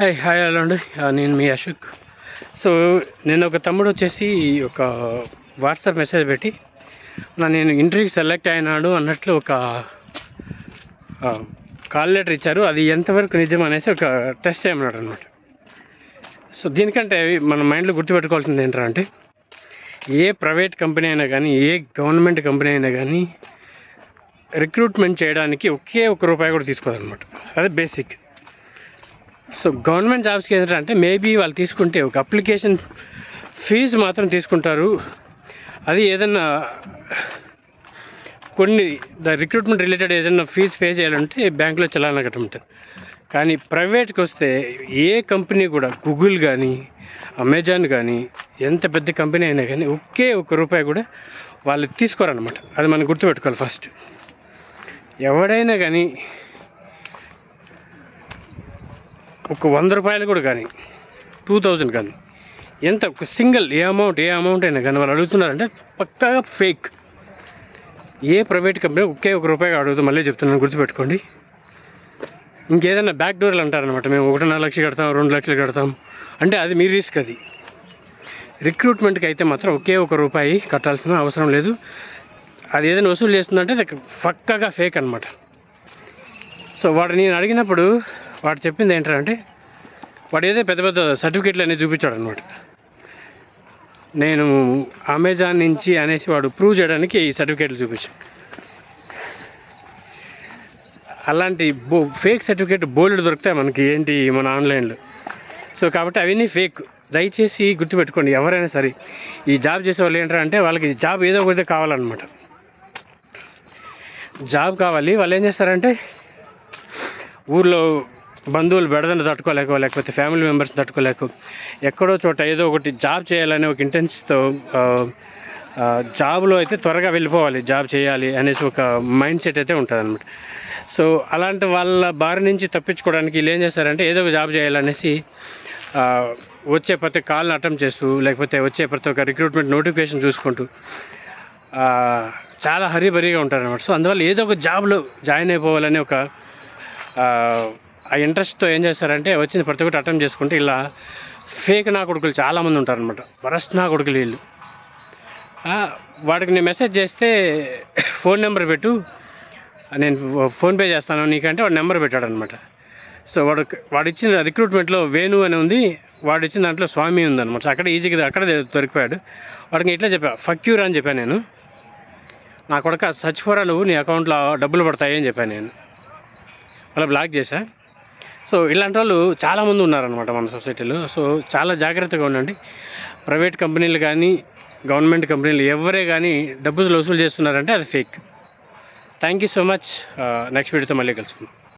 Hi hi hello అండి నేను మీ Ashok. So నేను ఒక తమ్ముడు వచ్చేసి ఒక వాట్సాప్ మెసేజ్ పెట్టి నా నేను ఇంటర్వ్యూకి సెలెక్ట్ అయినాడు అన్నట్లు ఒక కాల్ లెటర్ ఇచ్చారు. అది ఎంతవరకు నిజం అనేసి ఒక టెస్ట్ చేయమన్నాడు అనమాట సో దీనికంటే మన మైండ్లో గుర్తుపెట్టుకోవాల్సింది ఏంటంటే ఏ ప్రైవేట్ కంపెనీ అయినా కానీ ఏ గవర్నమెంట్ కంపెనీ అయినా కానీ రిక్రూట్మెంట్ చేయడానికి ఒకే ఒక రూపాయి కూడా తీసుకోదన్నమాట. అదే బేసిక్. సో గవర్నమెంట్ జాబ్స్కి ఏంటంటే మేబీ వాళ్ళు తీసుకుంటే ఒక అప్లికేషన్ ఫీజు మాత్రం తీసుకుంటారు. అది ఏదన్నా కొన్ని ద రిక్రూట్మెంట్ రిలేటెడ్ ఏదైనా ఫీజు పే చేయాలంటే బ్యాంకులో చలానా కట్టమంటారు. కానీ ప్రైవేట్కి వస్తే ఏ కంపెనీ కూడా గూగుల్ కానీ అమెజాన్ కానీ ఎంత పెద్ద కంపెనీ అయినా కానీ ఒకే ఒక రూపాయి కూడా వాళ్ళు తీసుకోరన్నమాట. అది మనం గుర్తుపెట్టుకోవాలి ఫస్ట్ ఎవడైనా కానీ ఒక వంద రూపాయలు కూడా కానీ టూ థౌజండ్ కానీ ఎంత ఒక సింగిల్ ఏ అమౌంట్ ఏ అమౌంట్ అయినా కానీ వాళ్ళు అడుగుతున్నారంటే పక్కాగా ఫేక్. ఏ ప్రైవేట్ కంపెనీ ఒకే ఒక రూపాయి అడుగుతాం మళ్ళీ చెప్తున్నాను గుర్తుపెట్టుకోండి. ఇంకేదైనా బ్యాక్ డోర్లు అంటారనమాట మేము ఒకటిన్నర లక్షలు కడతాం రెండు లక్షలు కడతాం. అంటే అది మీ రిస్క్ అది. రిక్రూట్మెంట్కి అయితే మాత్రం ఒకే ఒక రూపాయి కట్టాల్సిన అవసరం లేదు. అది ఏదైనా వసూలు చేస్తుందంటే పక్కగా ఫేక్ అనమాట సో వాడు నేను అడిగినప్పుడు వాడు చెప్పింది ఏంటంటే వాడు ఏదో పెద్ద పెద్ద సర్టిఫికేట్లు అనేవి చూపించాడు అనమాట నేను అమెజాన్ నుంచి అనేసి వాడు ప్రూవ్ చేయడానికి ఈ సర్టిఫికేట్లు చూపించాడు అలాంటి బో ఫేక్ సర్టిఫికేట్ బోల్డ్ దొరుకుతాయి మనకి ఏంటి మన ఆన్లైన్లో సో కాబట్టి అవన్నీ ఫేక్ దయచేసి గుర్తుపెట్టుకోండి ఎవరైనా సరే ఈ జాబ్ చేసే వాళ్ళు ఏంటంటే వాళ్ళకి జాబ్ ఏదో ఒకటి కావాలన్నమాట. జాబ్ కావాలి వాళ్ళు ఏం చేస్తారంటే ఊర్లో బంధువులు బెడదను తట్టుకోలేక లేకపోతే ఫ్యామిలీ మెంబర్స్ని తట్టుకోలేక ఎక్కడో చోట ఏదో ఒకటి జాబ్ చేయాలనే ఒక ఇంటెన్స్తో జాబ్లో అయితే త్వరగా వెళ్ళిపోవాలి జాబ్ చేయాలి అనేసి ఒక మైండ్ సెట్ అయితే ఉంటుంది అనమాట సో అలాంటి వాళ్ళ బారి నుంచి తప్పించుకోవడానికి వీళ్ళు ఏం చేస్తారంటే ఏదో ఒక జాబ్ చేయాలనేసి వచ్చే ప్రతి కాల్ని అటెంప్ట్ చేస్తూ లేకపోతే వచ్చే ప్రతి ఒక్క రిక్రూట్మెంట్ నోటిఫికేషన్ చూసుకుంటూ చాలా చాలా హరీబరీగా ఉంటారనమాట సో అందువల్ల ఏదో ఒక జాబ్లో జాయిన్ అయిపోవాలని ఒక ఆ, ఇంట్రెస్ట్తో ఏం చేస్తారంటే వచ్చిన ప్రతి ఒక్కటి అటెంప్ట్ చేసుకుంటే ఇలా ఫేక్ నా కొడుకులు చాలామంది ఉంటారనమాట వరస్ట్ నా కొడుకులు వీళ్ళు. వాడికి నేను మెసేజ్ చేస్తే ఫోన్ నెంబర్ పెట్టు నేను ఫోన్పే చేస్తాను నీకంటే వాడు నెంబర్ పెట్టాడు అనమాట సో వాడు వాడు ఇచ్చిన రిక్రూట్మెంట్లో వేణు అని ఉంది వాడు ఇచ్చిన దాంట్లో స్వామి ఉందన్నమాట. అక్కడ ఈజీగా అక్కడ దొరికిపోయాడు. వాడికి ఇట్లా చెప్పా ఫక్యూర్ అని చెప్పాను నేను. నా కొడుక సచిపోరా నీ అకౌంట్లో డబ్బులు పడతాయి అని చెప్పాను నేను. అలా బ్లాక్ చేశా. సో ఇలాంటి వాళ్ళు చాలామంది ఉన్నారనమాట మన సొసైటీలో. సో చాలా జాగ్రత్తగా ఉండండి. ప్రైవేట్ కంపెనీలు కానీ గవర్నమెంట్ కంపెనీలు ఎవరే కానీ డబ్బులు వసూలు చేస్తున్నారంటే అది fake. Thank you so much. Next వీడియోతో మళ్ళీ కలుసుకుందాం.